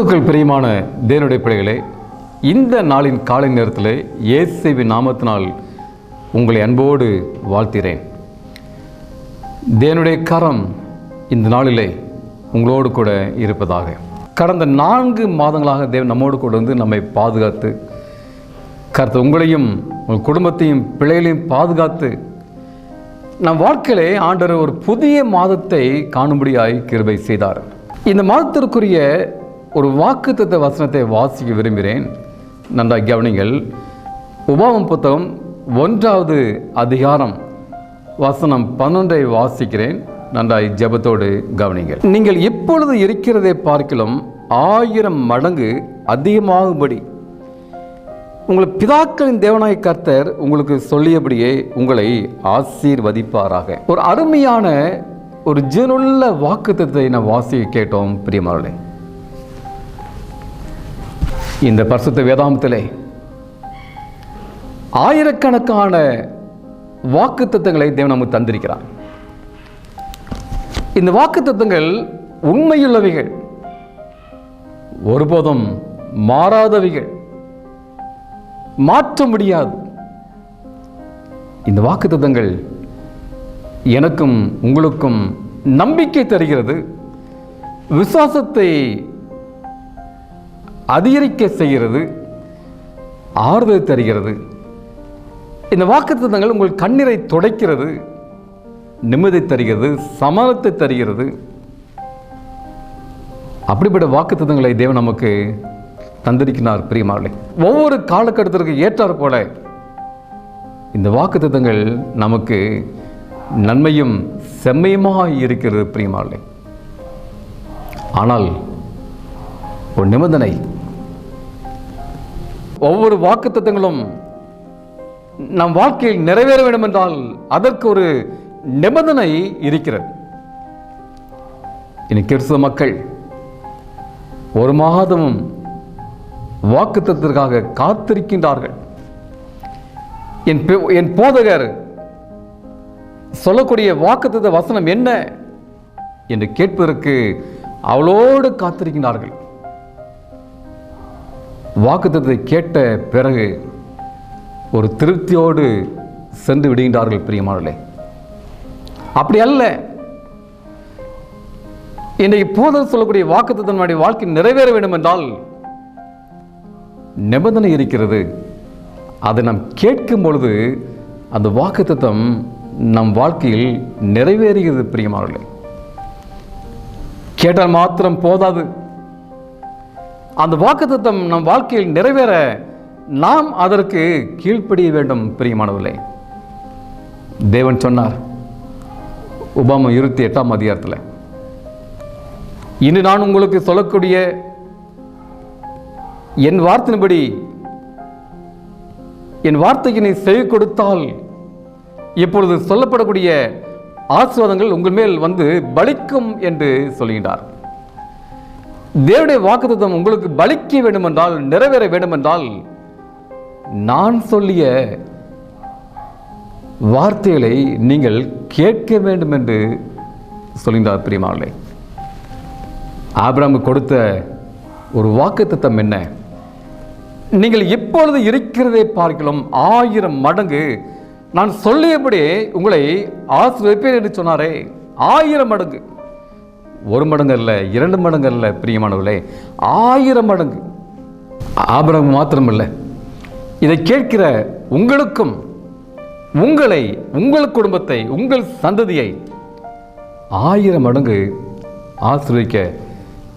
கிறிஸ்துக்கள் பிரியமான தேனுடைய பிள்ளைகளே இந்த நாளின் காலை நேரத்தில் இயேசுவின் நாமத்தினால் உங்களை அன்போடு வாழ்த்திறேன் தேனுடைய கரம் இந்த நாளிலே உங்களோடு கூட இருப்பதாக. கடந்த நான்கு மாதங்களாக தேவன் நம்மோடு கூட வந்து நம்மை பாதுகாத்து கருத்து உங்களையும் உங்கள் குடும்பத்தையும் பிள்ளைகளையும் பாதுகாத்து நம் வாழ்க்கையிலே ஆண்டவர் ஒரு புதிய மாதத்தை காணும்படியாய் கிருபை செய்தார். இந்த மாதத்திற்குரிய ஒரு வாக்குத்தத்த வசனத்தை வாசிக்க விரும்புகிறேன். நன்றாக கவனிங்கள் உபாவம் புத்தகம் ஒன்றாவது அதிகாரம் வசனம் பன்னெண்டை வாசிக்கிறேன். நன்றாய் ஜெபத்தோடு கவனிங்கள் நீங்கள் எப்பொழுது இருக்கிறதை பார்க்கிலும் ஆயிரம் மடங்கு அதிகமாகும்படி. உங்கள் பிதாக்களின் தேவனாய் கர்த்தர் உங்களுக்கு சொல்லியபடியே உங்களை ஆசீர்வதிப்பாராக. ஒரு அருமையான ஒரு ஜீனுள்ள வாக்குத்தத்தை நான் வாசிக்க கேட்டோம் பிரியமார்களே இந்த பரிசுத்த வேதாமத்திலே ஆயிரக்கணக்கான வாக்குத்தத்தங்களை தேவன் நமக்கு தந்திருக்கிறார். இந்த வாக்குத்தத்தங்கள் உண்மையுள்ளவைகள். ஒருபோதும் மாறாதவைகள். மாற்ற முடியாது. இந்த வாக்குத்தத்தங்கள் எனக்கும் உங்களுக்கும் நம்பிக்கை தருகிறது. விசுவாசத்தை அதிகரிக்க செய்கிறது ஆறுதல் தருகிறது. இந்த வாக்குத்தங்கள் உங்கள் கண்ணீரை துடைக்கிறது நிம்மதி தருகிறது சமாளத்தை தருகிறது. அப்படிப்பட்ட வாக்குத்தங்களை தேவன் நமக்கு தந்திருக்கிறார் பிரியமார்களே ஒவ்வொரு காலகட்டத்திற்கு ஏற்றாற் போல இந்த வாக்குத்தங்கள் நமக்கு நன்மையும் செம்மையுமாக இருக்கிறது பிரியமார்களே ஆனால் ஒரு நிபந்தனை ஒவ்வொரு வாக்குத்தத்தங்களும் நம் வாழ்க்கையில் நிறைவேற வேண்டும் என்றால் அதற்கு ஒரு நிபந்தனை இருக்கிறது. இனி கிறிஸ்துவ மக்கள் ஒரு மாதமும் வாக்குத்தத்திற்காக காத்திருக்கின்றார்கள். என் என் போதகர் சொல்லக்கூடிய வாக்குத்தத்த வசனம் என்ன என்று கேட்பதற்கு அவளோடு காத்திருக்கின்றார்கள். வாக்குத்தத்தை கேட்ட பிறகு ஒரு திருப்தியோடு சென்று விடுகின்றார்கள் பிரியமானே அப்படி அல்ல. இன்றைக்கு போதர் சொல்லக்கூடிய வாக்குத்தத்தம் வாழ்க்கை நிறைவேற வேண்டும் என்றால் நிபந்தனை இருக்கிறது. அதை நாம் கேட்கும் பொழுது அந்த வாக்குத்தத்தம் நம் வாழ்க்கையில் நிறைவேறுகிறது பிரியமானே கேட்டால் மாத்திரம் போதாது. அந்த வாக்குத்தத்தம் நம் வாழ்க்கையில் நிறைவேற நாம் அதற்கு கீழ்ப்படிய வேண்டும் பிரியமானவர்களே. தேவன் சொன்னார் உபாமா இருபத்தி எட்டாம் அதிகாரத்தில் இன்று நான் உங்களுக்கு சொல்லக்கூடிய என் வார்த்தையின்படி என் வார்த்தைக்கு நீ செவி கொடுத்தால் இப்பொழுது சொல்லப்படக்கூடிய ஆசீர்வாதங்கள் உங்கள் மேல் வந்து பலிக்கும் என்று சொல்கின்றார் தேவனுடைய வாக்குத்தம் உங்களுக்கு பலிக்க வேண்டுமென்றால் நிறைவேற வேண்டுமென்றால் நான் சொல்லிய வார்த்தைகளை நீங்கள் கேட்க வேண்டும் என்று சொல்லியிருந்தார் பிரியமாவளே ஆபிரகாமுக்கு கொடுத்த ஒரு வாக்குத்தத்தம் என்ன? நீங்கள் எப்பொழுது இருக்கிறதை பார்க்கலாம் ஆயிரம் மடங்கு நான் சொல்லியபடி உங்களை ஆசிரியப்பேன் என்று சொன்னாரே. ஆயிரம் மடங்கு. ஒரு மடங்கு அல்ல இரண்டு மடங்கு அல்ல பிரியமானவர்களே ஆயிரம் மடங்கு. ஆபரம் மாத்திரமல்ல. இதை கேட்கிற உங்களுக்கும் உங்களை உங்கள் குடும்பத்தை உங்கள் சந்ததியை ஆயிரம் மடங்கு ஆசிரியக்க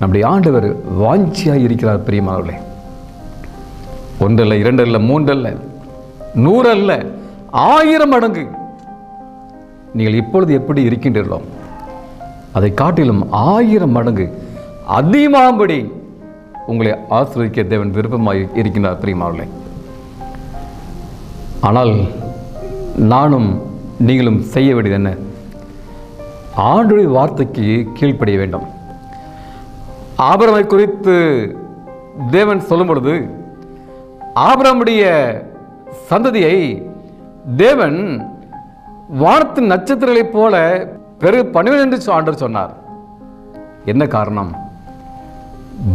நம்முடைய ஆண்டவர் வாஞ்சியாக இருக்கிறார் பிரியமானவர்களே. ஒன்றல்ல இரண்டல்ல மூன்றல்ல நூறல்ல ஆயிரம் மடங்கு. நீங்கள் இப்பொழுது எப்படி இருக்கின்றீர்களோ அதை காட்டிலும் ஆயிரம் மடங்கு அதிகமாகும்படி உங்களை ஆசிரியக்க தேவன் விருப்பமாக இருக்கின்றார் பிரியமாவர்களே ஆனால் நானும் நீங்களும் செய்ய வேண்டியது என்ன? ஆண்டுடைய வார்த்தைக்கு கீழ்ப்படிய வேண்டும். ஆபரமை குறித்து தேவன் சொல்லும் பொழுது ஆபரமுடைய சந்ததியை தேவன் வானத்து நட்சத்திரங்களைப் போல பெரு பணிவன் என்று ஆண்டர் சொன்னார். என்ன காரணம்?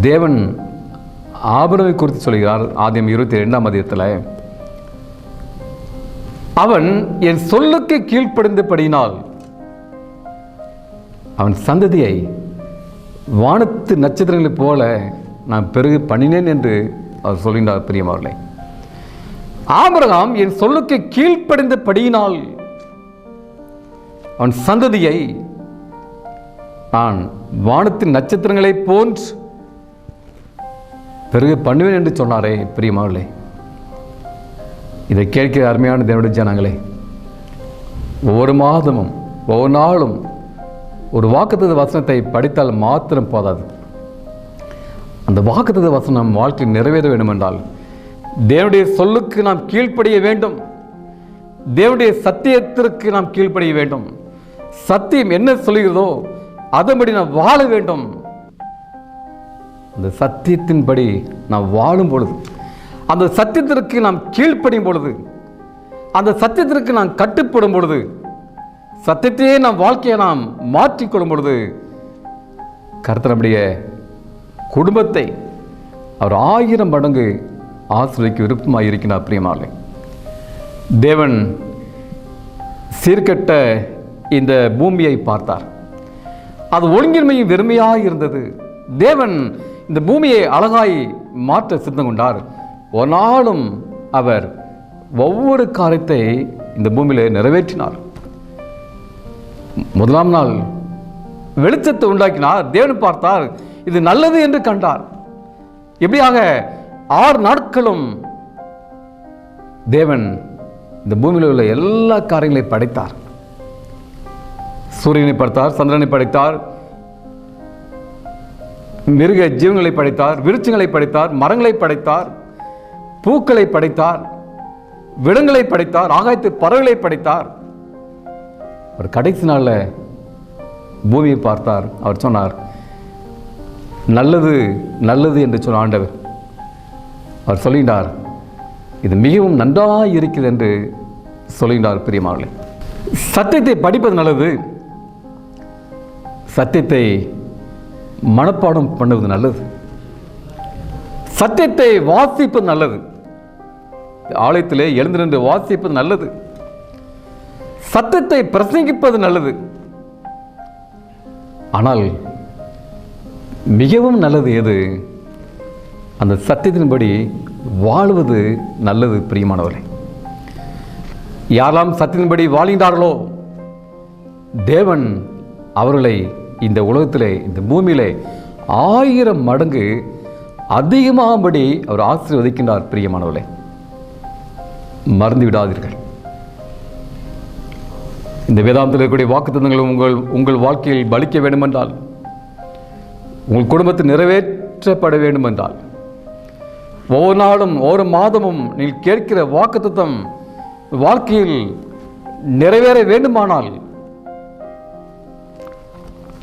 தேவன் ஆபரவை குறித்து சொல்கிறார் ஆதியம் இருபத்தி ரெண்டாம் அதிகத்தில். அவன் என் சொல்லுக்கு கீழ்ப்படிந்தபடியினால் அவன் சந்ததியை வானத்து நட்சத்திரங்களைப் போல நான் பெருகு பண்ணினேன் என்று அவர் சொல்கின்றார் பிரியமாவர்களே ஆபரகாம் என் சொல்லுக்கு கீழ்ப்படிந்தபடியினால் அவன் சந்ததியை நான் வானத்தின் நட்சத்திரங்களைப் போன்று பிறகு பண்ணுவேன் என்று சொன்னாரே பிரியமாவளே இதை கேட்கிற அருமையான தேவனுடைய ஜனங்களே ஒவ்வொரு மாதமும் ஒவ்வொரு நாளும் ஒரு வாக்குத்தத வசனத்தை படித்தால் மாத்திரம் போதாது. அந்த வாக்குத்தத வசனம் நம் வாழ்க்கையில் நிறைவேற வேண்டும் என்றால் தேவனுடைய சொல்லுக்கு நாம் கீழ்ப்படிய வேண்டும். தேவனுடைய சத்தியத்திற்கு நாம் கீழ்ப்படிய வேண்டும். சத்தியம் என்ன சொல்கிறதோ அதன்படி நான் வாழ வேண்டும். அந்த சத்தியத்தின்படி நாம் வாழும் பொழுது அந்த சத்தியத்திற்கு நாம் கீழ்ப்படியும் பொழுது அந்த சத்தியத்திற்கு நாம் கட்டுப்படும் பொழுது சத்தியத்தையே நாம் வாழ்க்கையை நாம் மாற்றிக்கொள்ளும் பொழுது கர்த்தர் நம்முடைய குடும்பத்தை அவர் ஆயிரம் மடங்கு ஆசிரியக்கு விருப்பமாக இருக்கிறார் பிரியமாலை தேவன் சீர்கட்ட இந்த பூமியை பார்த்தார். அது ஒழுங்கின்மையும் வெறுமையாக இருந்தது. தேவன் இந்த பூமியை அழகாய் மாற்ற சித்தம் கொண்டார். ஒரு நாளும் அவர் ஒவ்வொரு காரியத்தை இந்த பூமியில் நிறைவேற்றினார். முதலாம் நாள் வெளிச்சத்தை உண்டாக்கினார். தேவன் பார்த்தார் இது நல்லது என்று கண்டார். எப்படியாக ஆறு நாட்களும் தேவன் இந்த பூமியில் உள்ள எல்லா காரியங்களையும் படைத்தார். சூரியனை படைத்தார் சந்திரனை படைத்தார் மிருக ஜீவன்களை படைத்தார் விருட்சங்களை படைத்தார் மரங்களை படைத்தார் பூக்களை படைத்தார் விலங்குகளை படைத்தார் ஆகாயத்து பறவைகளை படைத்தார். ஒரு கடைசி நாளில் பூமியை பார்த்தார். அவர் சொன்னார் நல்லது நல்லது என்று சொன்ன ஆண்டவர். அவர் சொல்லினார் இது மிகவும் நன்றாக இருக்கிறது என்று சொல்லினார் பிரியமாவளே சத்தியத்தை படிப்பது நல்லது. சத்தியத்தை மனப்பாடம் பண்ணுவது நல்லது. சத்தியத்தை வாசிப்பது நல்லது. ஆலயத்திலே எழுந்து நின்று வாசிப்பது நல்லது. சத்தியத்தை பிரசங்கிப்பது நல்லது. ஆனால் மிகவும் நல்லது எது? அந்த சத்தியத்தின்படி வாழ்வது நல்லது பிரியமானவர்களே. யாரெல்லாம் சத்தியத்தின்படி வாழ்கின்றார்களோ தேவன் அவர்களை இந்த உலகத்தில் இந்த பூமியிலே ஆயிரம் மடங்கு அதிகமாகும்படி அவர் ஆசீர்வதிக்கின்றார் பிரியமானவர்களே. மறந்து விடாதீர்கள் இந்த வேதாந்தத்தில் இருக்கக்கூடிய வாக்குத்தத்தங்கள் உங்கள் உங்கள் வாழ்க்கையில் பலிக்க வேண்டுமென்றால் உங்கள் குடும்பத்தில் நிறைவேற்றப்பட வேண்டுமென்றால் ஒவ்வொரு நாளும் ஒவ்வொரு மாதமும் நீங்கள் கேட்கிற வாக்குத்தம் வாழ்க்கையில் நிறைவேற வேண்டுமானால்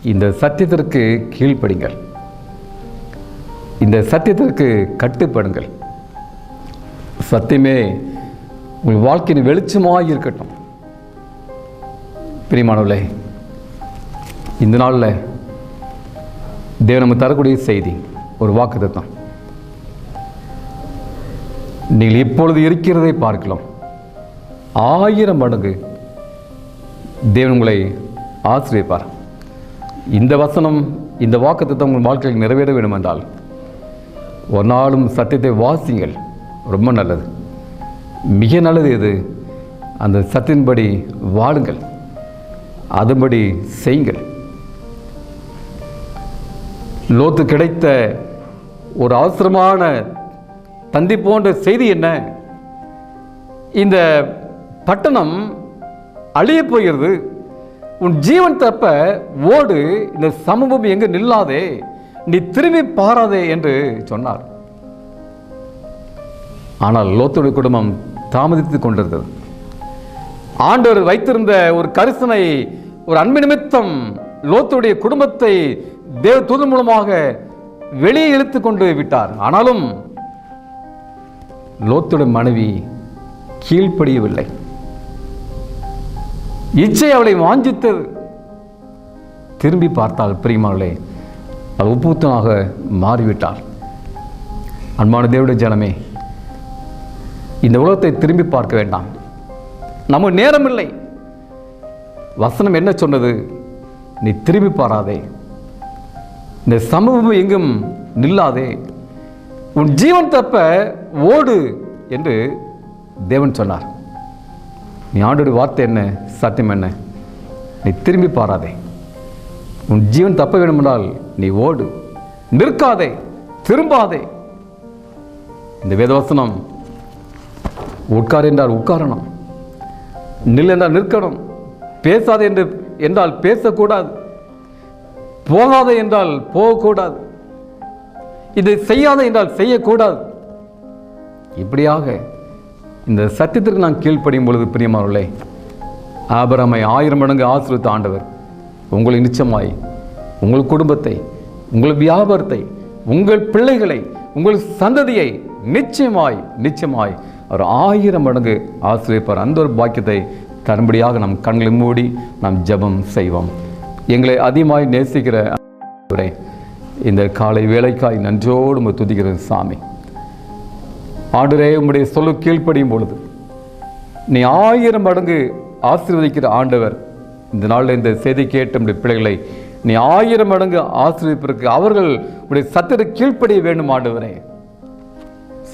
இந்த சத்தியத்திற்கு கீழ்ப்படுங்கள். இந்த சத்தியத்திற்கு கட்டுப்படுங்கள். சத்தியமே உங்கள் வாழ்க்கையின் வெளிச்சமாக இருக்கட்டும். பிரியமானவர்களே இந்த நாளில் தேவன் நமக்கு தரக்கூடிய செய்தி ஒரு வாக்குத்தத்தம். நீங்கள் இப்பொழுது இருக்கிறதை பார்க்கலாம். ஆயிரம் மடங்கு தேவன் உங்களை ஆசிரியப்பார். இந்த வசனம் இந்த வாக்குத்தத்தம் உங்கள் வாழ்க்கையில் நிறைவேற வேண்டும் என்றால் ஒரு நாளும் சத்தியத்தை வாசிங்கள். ரொம்ப நல்லது. மிக நல்லது எது? அந்த சத்தியத்தின்படி வாழுங்கள். அதுபடி செய்யுங்கள். லோத்து கிடைத்த ஒரு அவசரமான தந்தி போன்ற செய்தி என்ன? இந்த பட்டணம் அழிய போகிறது. உன் ஜீவன் தப்ப ஓடு இந்த சமூகம் எங்கு நில்லாதே நீ திரும்பி பாராதே என்று சொன்னார். ஆனால் லோத்துடைய குடும்பம் தாமதித்துக் கொண்டிருந்தது. ஆண்டவர் வைத்திருந்த ஒரு கரிசனை ஒரு அன்பு நிமித்தம் லோத்துடைய குடும்பத்தை தேவ தூது மூலமாக வெளியே இழுத்து கொண்டு விட்டார். ஆனாலும் லோத்துடைய மனைவி கீழ்ப்படியவில்லை. இச்சை அவளை வாஞ்சித்தது. திரும்பி பார்த்தால் பிரியமாவளே அது உப்புத்தமாக மாறிவிட்டாள். அன்பான தேவடைய ஜனமே இந்த உலகத்தை திரும்பி பார்க்க வேண்டாம். நம்ம நேரம் இல்லை வசனம் என்ன சொன்னது? நீ திரும்பி பாராதே. இந்த சமூகம் எங்கும் நில்லாதே. உன் ஜீவன் தப்ப ஓடு என்று தேவன் சொன்னார். நீ ஆண்டோட வார்த்தை என்ன? சத்தியம் என்ன? நீ திரும்பி பாராதே. உன் ஜீவன் தப்ப வேண்டுமென்றால் நீ ஓடு. நிற்காதே. திரும்பாதே. இந்த வேதவசனம் உட்கார் என்றால் உட்காரணும். நில் என்றால் நிற்கணும். பேசாதே என்று என்றால் பேசக்கூடாது. போகாதே என்றால் போகக்கூடாது. இதை செய்யாதே என்றால் செய்யக்கூடாது. இப்படியாக இந்த சத்தியத்திற்கு நான் கீழ்ப்படியும் பொழுது பிரியமானவர்களே ஆபரமை ஆயிரம் மடங்கு ஆசிரியத்த ஆண்டவர் உங்களை நிச்சயமாய் உங்கள் குடும்பத்தை உங்கள் வியாபாரத்தை உங்கள் பிள்ளைகளை உங்கள் சந்ததியை நிச்சயமாய் நிச்சயமாய் ஒரு ஆயிரம் மடங்கு ஆசிரியப்பார் அந்த ஒரு பாக்கியத்தை தரும்படியாக நம் கண்களை மூடி நாம் ஜெபம் செய்வோம். எங்களை அதிகமாய் நேசிக்கிற இந்த காலை வேலைக்காய் நன்றோடு உம்மை சாமி. ஆண்டரே உம்முடைய சொல்லு கீழ்ப்படியும் பொழுது. நீ ஆயிரம் மடங்கு ஆசீர்வதிக்கிற ஆண்டவர். இந்த நாளில் இந்த செய்தி கேட்ட நம்முடைய பிள்ளைகளை நீ ஆயிரம் மடங்கு ஆசீர்வதிப்பதற்கு அவர்கள் உடைய சத்தியத்தை கீழ்ப்படிய வேண்டும் ஆண்டவரே.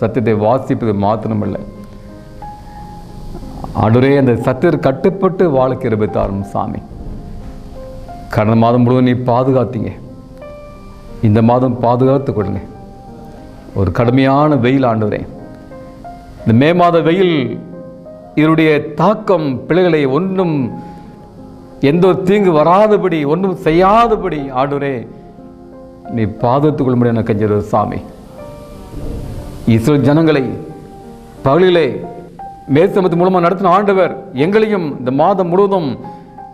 சத்தியத்தை வாசிப்பது மாத்திரமல்ல. ஆண்டவரே அந்த சத்தியர் கட்டுப்பட்டு வாழ்க்கை இருபத்தாரும் சாமி. கடந்த மாதம் முழுவதும் நீ பாதுகாத்தீங்க. இந்த மாதம் பாதுகாத்து கொடுங்க ஒரு கடுமையான வெயில் ஆண்டவரே. இந்த மே மாத வெயில் இதனுடைய தாக்கம் பிள்ளைகளை ஒன்றும் எந்த ஒரு தீங்கு வராதபடி ஒன்றும் செய்யாதபடி ஆண்டவரே நீ பாதுகாத்துக் கொள்ள முடியும் கஞ்சர் சாமி. இஸ்ரோ ஜனங்களை பகலிலே மேற்சமத்தின் மூலமாக நடத்தின ஆண்டவர் எங்களையும் இந்த மாதம் முழுவதும்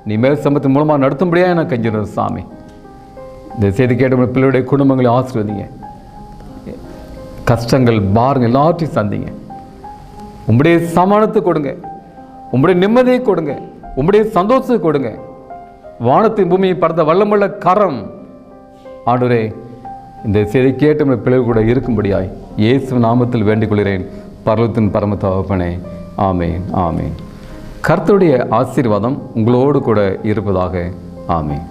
நீ மேற்சமத்தின் மூலமாக நடத்தும்படியாக என கஞ்சினர் சாமி. இந்த செய்தி கேட்ட பிள்ளையுடைய குடும்பங்களை ஆசீர்வதிங்க. கஷ்டங்கள் பாருங்கள் எல்லாத்தையும் சந்திங்க. உம்முடைய சமானத்தை கொடுங்க. உம்முடைய நிம்மதியை கொடுங்க. உம்முடைய சந்தோஷத்தை கொடுங்க. வானத்தின் பூமியை பறந்த வல்லமுள்ள கரம். ஆண்டுரே இந்த செய்தி கேட்ட உங்கள் பிள்ளைகள் கூட இருக்கும்படியாய் இயேசு நாமத்தில் வேண்டிக் கொள்கிறேன் பர்வத்தின் பரம தகப்பனே ஆமேன் ஆமேன். கர்த்தருடைய ஆசீர்வாதம் உங்களோடு கூட இருப்பதாக. ஆமேன்.